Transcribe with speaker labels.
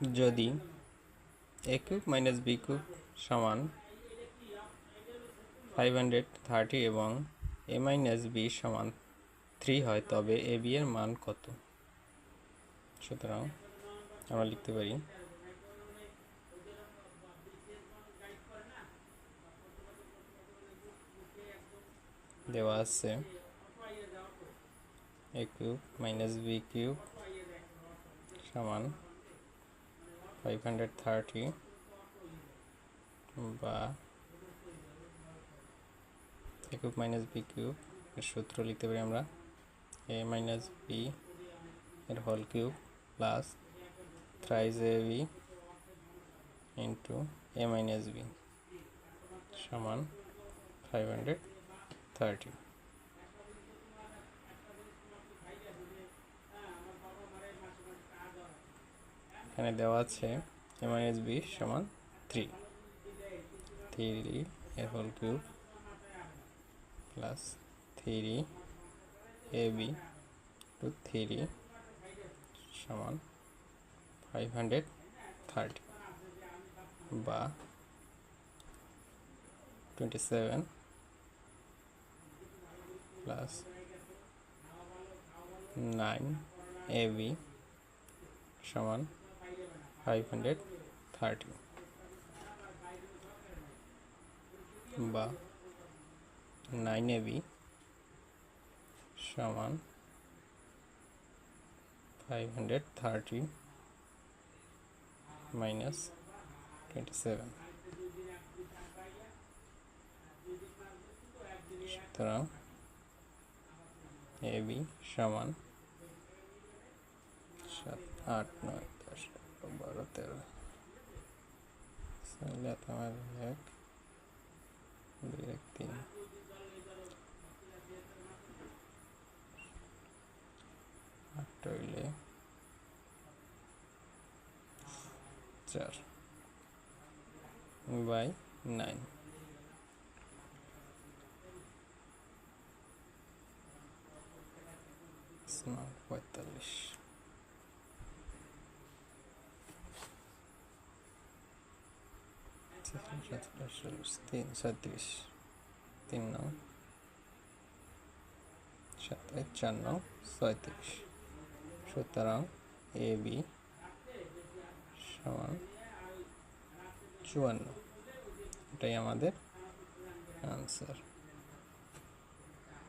Speaker 1: যদি A cube minus B cube সমান five hundred thirty এবং এ মাইনাস বি সমান থ্রি হয়, তবে এ বি এর মান কত? সুতরাং আমরা লিখতে পারি দেওয়া আছে A cube minus B cube সমান ফাইভ হান্ড্রেড থার্টি বা এ মাইনাস বি কিউব এর সূত্র লিখতে পারি আমরা। এ মাইনাস বি এর whole cube plus thrice A B into A minus B সমান ফাইভ হান্ড্রেড থার্টি এখানে দেওয়া আছে এ মাইনাস বি সমান three three A whole cube plus three A B two three সমান ফাইভ হান্ড্রেড থার্টি বা twenty seven plus nine A B সমান five hundred thirty বা nine A B সমান five hundred thirty minus twenty seven সুতরাং A B সমান সাত, আট, নয়। বারো তেরো তাহলে তোমার এক দুই এক তিন আট হইলে চার বাই নাইন পঁয়তাল্লিশ তিন সাঁত্রিশ তিন সাতাশ চার সুতরাং এ বি সমান চুয়ান্ন এটাই আমাদের আনসার